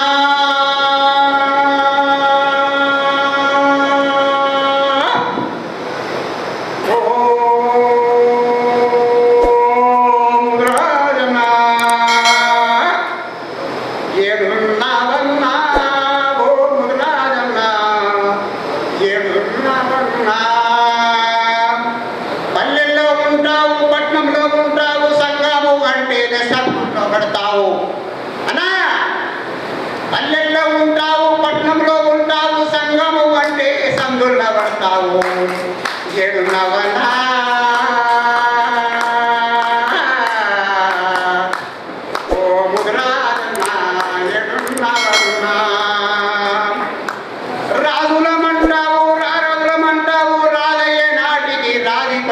Allah.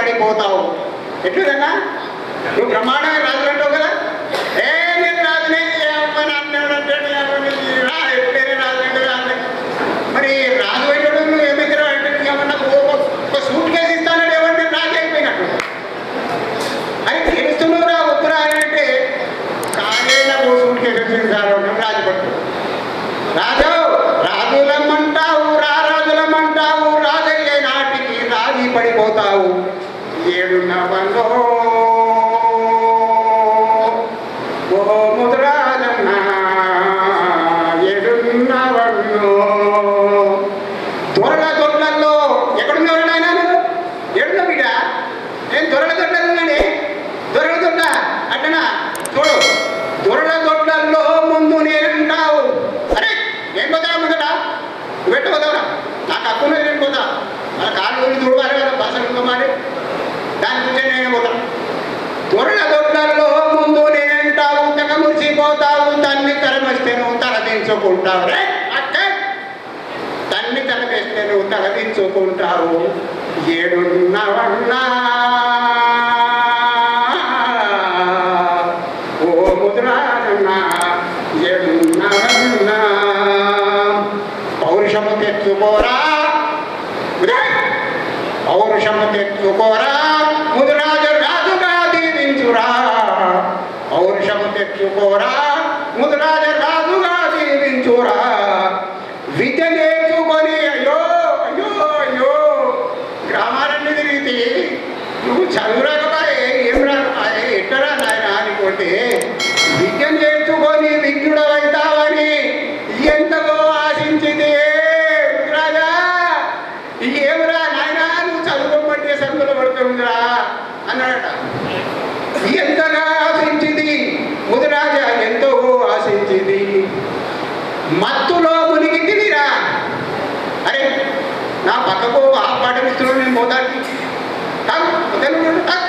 రాజీ పడిపోతావు ఎట్లుదన్నా? నువ్వు బ్రహ్మాండంగా రాజులు అంటావు కదా? ఏ నేను రాజునే అమ్మని అన్నాడు రాజు మరి రాజు అయ్యాడు నువ్వు ఏమైతే అంటే ఏమన్నా ఒక- సూట్ కేసు ఇస్తానని ఏమంటే రాజు అయిపోయినట్టు? అది తెలుస్తున్నావు రా ఒప్పురా అని అంటే కాలేజీలో ఓ సూట్ కేసు వచ్చింది సార్ రాజు పట్టు రాజు రాజులం ఏడున్నవలో ఓ ముద్రాజన్న ఏడున్నవన్నో దొరల దొడ్లల్లో ఎక్కడున్నారు నాయన మీరు ఏడున్న బిడ్డ? నేను దొరల దొడ్లలో ఉన్నానే దొరల దొడ్డ అట్టనా చూడు దొరల దొడ్లల్లో ముందు నేనుంటావు అరే నేను పోతా ముందట నువ్వు ఎట్ట పోతావురా నాకు హక్కు మీద నేను పోతా మన కాళ్ళు ఊరి చూడవాలి కదా భాషలు మరి దాని గురించి నేను పోతాను దొరల దొడ్లల్లో ముందు నేనంటావు తెగ మురిసిపోతావు తన్ని తరమస్తే నువ్వు తలదించుకుంటావు రే అక్క? తన్ని తలవేస్తే నువ్వు తలదించుకుంటావు. ఏడున్నవన్నా ఓ ముద్రాజన్నా ఏడున్నవన్నా పౌరుషము తెచ్చుకోరా. పౌరుషము తెచ్చుకోరా. ముదురాజు రాజుగా దీవించురా. పౌరుషము తెచ్చుకోరా. ముదురాజు రాజు జీవించురా. విద్య నేర్చుకొని అయ్యో అయ్యో అయ్యో గ్రామాలన్నీ తిరిగితే నువ్వు చదువురాకపోయే ఏం రాకపోయే ఎట్టరా నాయన అనుకుంటే విద్య నేర్చుకొని విద్యుడవైతావని ఎంతగో ఆశించింది రాజా. ఏమిరా నాయన నువ్వు చదువుకోమంటే సందులో పడుతుందిరా అన్నాడట ఎంతగా ఆశించింది ముదిరాజా ఎంతో ఆశించింది మత్తులో మునిగి తిరిరా అరే నా పక్కకు ఆ పాటలు ఇస్తున్నాడు నేను పోతానికి తాగు, వదలు, తాగు.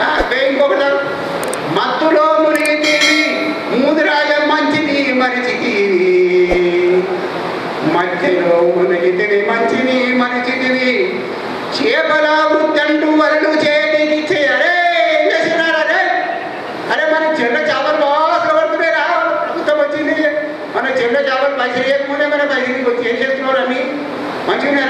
ఆ, అబ్బే, మత్తులో మునిగి తిరిగి ముదిరాజ మంచిది మరిచితివి మధ్యలో మునిగితివి మంచిని మరిచితివి చేపల వృత్తంటూ వరలు చేతికి చే అరే ఏం చేసినారు అరే అరే మన చెల్ల చేపలు బాగా పడుతున్నాయి రా ప్రభుత్వం వచ్చింది. మన చెల్ల చేపలు పైసలు ఇవ్వకముందే మన పైసలు వచ్చి ఏం చేస్తున్నారు అని మంచిగా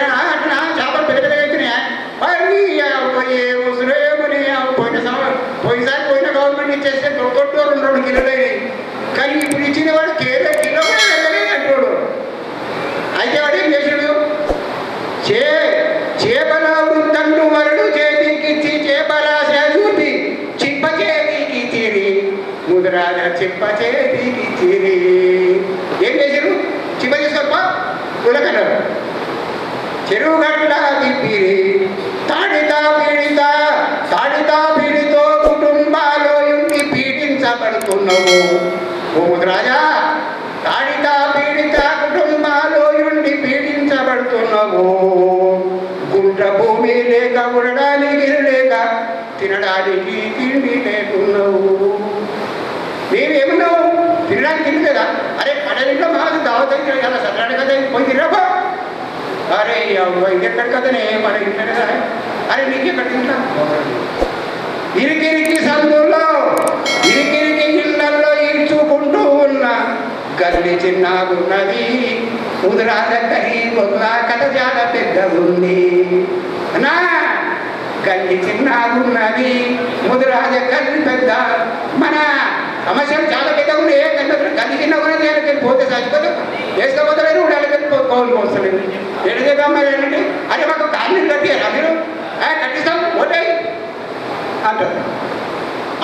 ముదురాజ చిరి ఏం చేశారు? చిప్ప చేసుకోప్ప కులకన్నారు చెరువు గట్ల తిప్పిరి. తాడితా పీడిత తాడితా పీడితో కుటుంబాలు ఇంటి పీడించబడుతున్నావు. ఓ తాడిత తాడితా పీడిత కుటుంబాలు ఉండి పీడించబడుతున్నావు. గుంట భూమి లేక ఉండడానికి లేక తినడానికి తిండి లేకున్నావు. నీవేమన్నావు తినడానికి తిండి కదా అరే పడలింట్లో మాకు దావత కదా సత్రాడు కదా పోయి తినబో అరే ఇంకెక్కడ కదనే మన ఇంట్లో కదా. అరే నీకెక్కడ తింటా? ఇరికిరికి సందులో ఇరికిరికి ఇళ్ళలో ఈడ్చుకుంటూ ఉన్న గల్లి చిన్నగున్నది. ముదురాల కరి మొదలా కథ చాలా పెద్ద ఉంది అన్నా గల్లి చిన్నగున్నది. ముదురాజ గల్లి పెద్ద మన సమస్యలు చాలా పెద్దగా ఉంది ఏ గల్లి గల్లి చిన్న ఉన్నది వెళ్ళి పోతే చచ్చిపోతే వేసుకోపోతలేదు వెళ్ళి కోలు పోస్తలేదు ఏడు చేద్దాం మరి ఏంటంటే అరే మాకు కాలనీ కట్టారా మీరు? కట్టిస్తాం ఓటే అంటారు.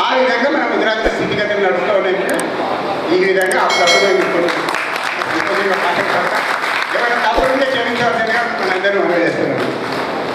ఆ విధంగా మన గుజరాత్ స్థితిగతులు నడుస్తూ ఉన్నాయి ఈ విధంగా ఆ ప్రభుత్వం ఎవరైనా ఏమైనా క్షమించాల్సిందిగా మనందరూ అందరూ చేస్తున్నాం